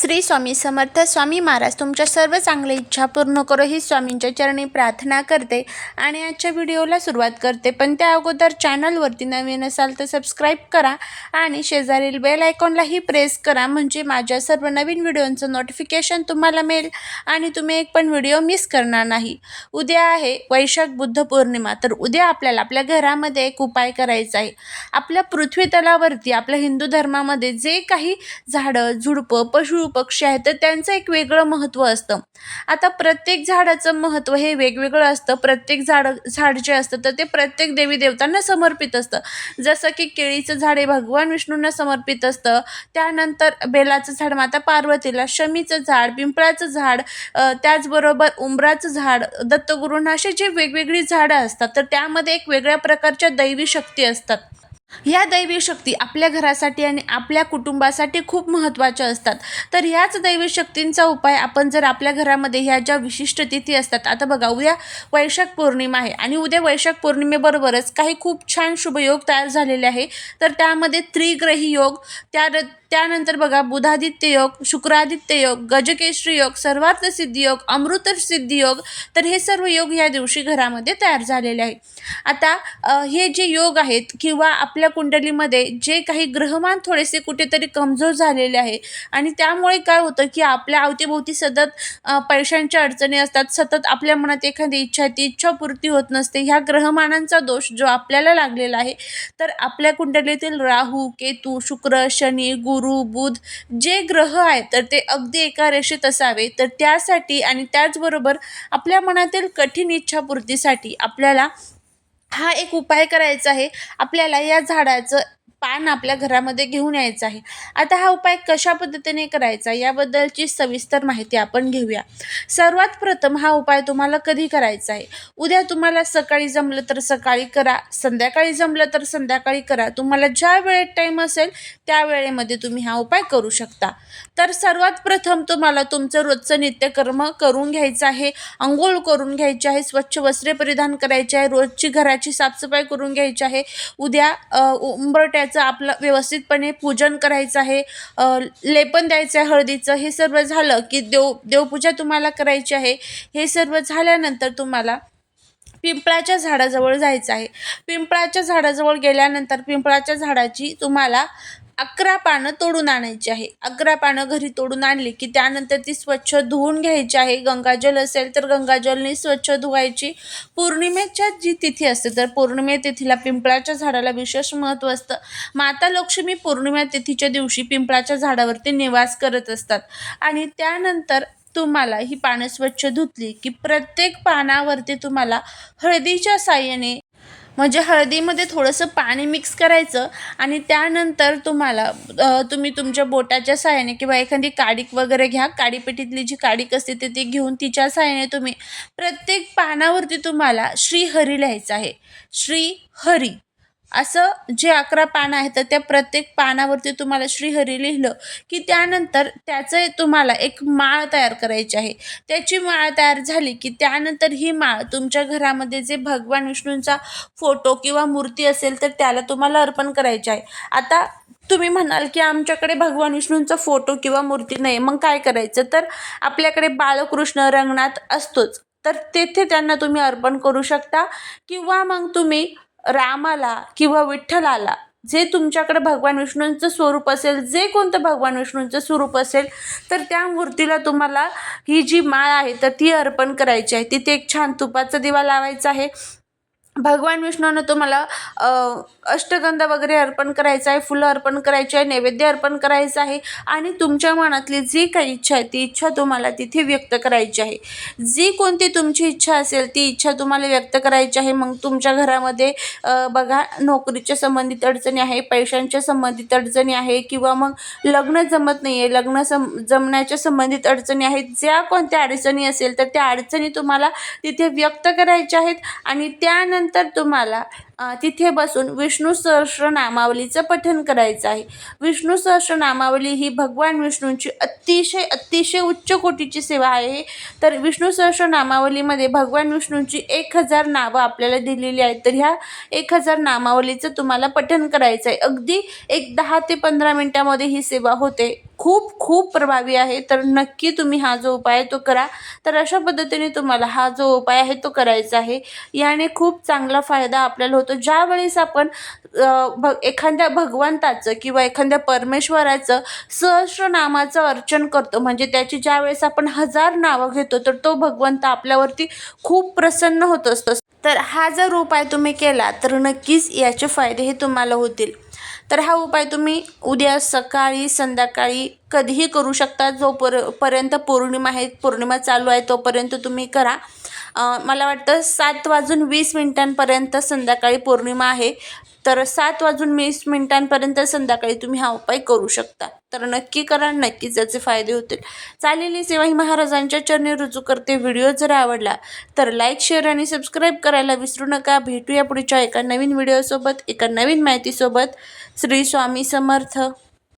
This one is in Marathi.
श्री स्वामी समर्थ स्वामी महाराज तुमच्या सर्व चांगल्या इच्छा पूर्ण करो ही स्वामींच्या चरणी प्रार्थना करते आणि आजच्या व्हिडिओला सुरुवात करते. पण त्या अगोदर चॅनलवरती नवीन असाल तर सबस्क्राईब करा आणि शेजारील बेल आयकॉनलाही प्रेस करा म्हणजे माझ्या सर्व नवीन व्हिडिओंचं नोटिफिकेशन तुम्हाला मिळेल आणि तुम्ही एक पण व्हिडिओ मिस करणार नाही. उद्या आहे वैशाख बुद्ध पौर्णिमा तर उद्या आपल्याला आपल्या घरामध्ये एक उपाय करायचा आहे. आपल्या पृथ्वी तलावरती आपल्या हिंदू धर्मामध्ये जे काही झाडं झुडपं पशु पक्षी आहेत तर त्यांचं एक वेगळं महत्त्व असतं. आता प्रत्येक झाडाचं महत्त्व हे वेगवेगळं असतं. प्रत्येक झाड झाड जे असतं तर ते प्रत्येक देवी देवतांना समर्पित असतं. जसं की केळीचं झाड हे भगवान विष्णूंना समर्पित असतं. त्यानंतर बेलाचं झाड माता पार्वतीला शमीचं झाड पिंपळाचं झाड त्याचबरोबर उंबराचं झाड दत्तगुरूंना असे जे वेगवेगळी झाडं असतात तर त्यामध्ये एक वेगळ्या प्रकारच्या दैवी शक्ती असतात. ह्या दैवी शक्ती आपल्या घरासाठी आणि आपल्या कुटुंबासाठी खूप महत्त्वाच्या असतात. तर ह्याच दैवी शक्तींचा उपाय आपण जर आपल्या घरामध्ये ह्या ज्या विशिष्ट तिथी असतात आता बघा उद्या वैशाख पौर्णिमा आहे आणि उद्या वैशाख पौर्णिमेबरोबरच काही खूप छान शुभयोग तयार झालेले आहे. तर त्यामध्ये त्रिग्रही योग त्या त्यानंतर बघा बुधादित्य योग शुक्रादित्य योग गजकेश्री योग सर्वार्थ सिद्धी योग अमृत सिद्धी योग तर हे सर्व योग या दिवशी घरामध्ये तयार झालेले आहे आता हे जे योग आहेत किंवा आपल्या कुंडलीमध्ये जे काही ग्रहमान थोडेसे कुठेतरी कमजोर झालेले आहे आणि त्यामुळे काय होतं की आपल्या अवतीभोवती सतत पैशांच्या अडचणी असतात सतत आपल्या मनात एखादी इच्छा ती इच्छा पूर्ती होत नसते ह्या ग्रहमानांचा दोष जो आपल्याला लागलेला आहे तर आपल्या कुंडलीतील राहू केतू शुक्र शनी गुरु बुध जे ग्रह आहेत तर ते अगदी एका रेषेत असावे. तर त्यासाठी आणि त्याचबरोबर आपल्या मनातील कठीण इच्छापूर्तीसाठी आपल्याला हा एक उपाय करायचा आहे. आपल्याला या झाडाचं पान आपल्या घरामध्ये घेऊन यायचं आहे. आता हा उपाय कशा पद्धतीने करायचा याबद्दलची सविस्तर माहिती आपण घेऊया. सर्वात प्रथम हा उपाय तुम्हाला कधी करायचा आहे? उद्या तुम्हाला सकाळी जमलं तर सकाळी करा संध्याकाळी जमलं तर संध्याकाळी करा. तुम्हाला ज्या वेळेत टाईम असेल त्या वेळेमध्ये तुम्ही हा उपाय करू शकता. तर सर्वात प्रथम तुम्हाला तुमचं रोजचं नित्यकर्म करून घ्यायचं आहे. अंघोळ करून घ्यायची आहे स्वच्छ वस्त्रे परिधान करायचे आहे रोजची घराची साफसफाई करून घ्यायची आहे. उद्या उंबरट्या करायचं आपलं व्यवस्थितपणे पूजन करायचं आहे लेपन द्यायचं आहे हळदीचं. हे सर्व झालं की देव देवपूजा तुम्हाला करायची आहे. हे सर्व झाल्यानंतर तुम्हाला पिंपळाच्या झाडाजवळ जायचं आहे. पिंपळाच्या झाडाजवळ गेल्यानंतर पिंपळाच्या झाडाची तुम्हाला अकरा पानं तोडून आणायची आहे. अकरा पानं घरी तोडून आणली की त्यानंतर ती स्वच्छ धुवून घ्यायची आहे. गंगाजल असेल तर गंगाजलने स्वच्छ धुवायची. पौर्णिमेच्या जी तिथी असते तर पौर्णिमे तिथीला पिंपळाच्या झाडाला विशेष महत्त्व असतं. माता लक्ष्मी पौर्णिमा तिथीच्या दिवशी पिंपळाच्या झाडावरती निवास करत असतात. आणि त्यानंतर तुम्हाला ही पानं स्वच्छ धुतली की प्रत्येक पानावरती तुम्हाला हळदीच्या साह्याने म्हणजे हळदीमध्ये थोडंसं पाणी मिक्स करायचं आणि त्यानंतर तुम्हाला तुम्ही तुमच्या बोटाच्या साहाय्याने किंवा एखादी काडीक वगैरे घ्या. काडीपेटीतली जी काडीक असते ती ती घेऊन तिच्या साहाय्याने तुम्ही प्रत्येक पानावरती तुम्हाला श्री हरी लिहायचं आहे. श्री हरी असं जे अकरा पानं आहेत तर त्या प्रत्येक पानावरती तुम्हाला श्रीहरी लिहिलं की त्यानंतर त्याचं तुम्हाला एक माळ तयार करायची आहे. त्याची माळ तयार झाली की त्यानंतर ही माळ तुमच्या घरामध्ये जे भगवान विष्णूंचा फोटो किंवा मूर्ती असेल तर त्याला तुम्हाला अर्पण करायची आहे. आता तुम्ही म्हणाल की आमच्याकडे भगवान विष्णूंचा फोटो किंवा मूर्ती नाही मग काय करायचं? तर आपल्याकडे बाळकृष्ण रंगनाथ असतोच. तर तेथे त्यांना तुम्ही अर्पण करू शकता किंवा मग तुम्ही रामाला किंवा विठ्ठलाला जे तुमच्याकडे भगवान विष्णूंचं स्वरूप असेल जे कोणतं भगवान विष्णूंचं स्वरूप असेल तर त्या मूर्तीला तुम्हाला ही जी माळ आहे तर ती अर्पण करायची आहे. तिथे एक छान तुपाचा दिवा लावायचा आहे. भगवान विष्णूनं तुम्हाला अष्टगंध वगैरे अर्पण करायचं आहे फुलं अर्पण करायची आहे नैवेद्य अर्पण करायचं आहे आणि तुमच्या मनातली जी काही इच्छा आहे ती इच्छा तुम्हाला तिथे व्यक्त करायची आहे. जी कोणती तुमची इच्छा असेल ती इच्छा तुम्हाला व्यक्त करायची आहे. मग तुमच्या घरामध्ये बघा नोकरीच्या संबंधित अडचणी आहे पैशांच्या संबंधित अडचणी आहे किंवा मग लग्न जमत नाही आहे लग्न सम जमण्याच्या संबंधित अडचणी आहेत ज्या कोणत्या अडचणी असेल तर त्या अडचणी तुम्हाला तिथे व्यक्त करायच्या आहेत आणि त्यानंतर तुम्हाला अ, तिथे बसून विष्णू सहस्रनामावलीचं पठन करायचं आहे. विष्णू सहस्रनामावली ही भगवान विष्णूंची अतिशय अतिशय उच्च कोटीची सेवा आहे. तर विष्णू सहस्रनामावलीमध्ये भगवान विष्णूंची एक हजार नावं आपल्याला दिलेली आहेत. तर ह्या एक हजार नामावलीचं तुम्हाला पठन करायचं आहे. अगदी एक दहा ते पंधरा मिनटामध्ये ही सेवा होते. खूप खूप प्रभावी आहे. तर नक्की तुम्ही हा जो उपाय आहे तो करा. तर अशा पद्धतीने तुम्हाला हा जो उपाय आहे तो करायचा आहे. याने खूप चांगला फायदा आपल्याला होतो. ज्यावेळेस आपण भ एखाद्या भगवंताचं किंवा एखाद्या परमेश्वराचं सहस्रनामाचं अर्चन करतो म्हणजे त्याची ज्यावेळेस आपण हजार नावं घेतो तर तो भगवंत आपल्यावरती खूप प्रसन्न होत असतो. तर हा जर उपाय तुम्ही केला तर नक्कीच याचे फायदे हे तुम्हाला होतील. तर हा उपाय तुम्ही उद्या सकाळी संध्याकाळी कधीही करू शकता. जो पर्यंत पौर्णिमा आहे पौर्णिमा चालू आहे तोपर्यंत तुम्ही करा. मला वाटतं सात वाजून वीस मिनिटांपर्यंत संध्याकाळी पौर्णिमा आहे. तर सात वाजून वीस मिनिटांपर्यंत संध्याकाळी तुम्ही हा उपाय करू शकता. तर नक्की करा नक्कीच याचे फायदे होतील. चालेली सेवा ही महाराजांच्या चरणी रुजू करते. व्हिडिओ जर आवडला तर लाईक शेअर आणि सबस्क्राईब करायला विसरू नका. भेटूया पुढच्या एका नवीन व्हिडिओसोबत एका नवीन माहितीसोबत. श्री स्वामी समर्थ.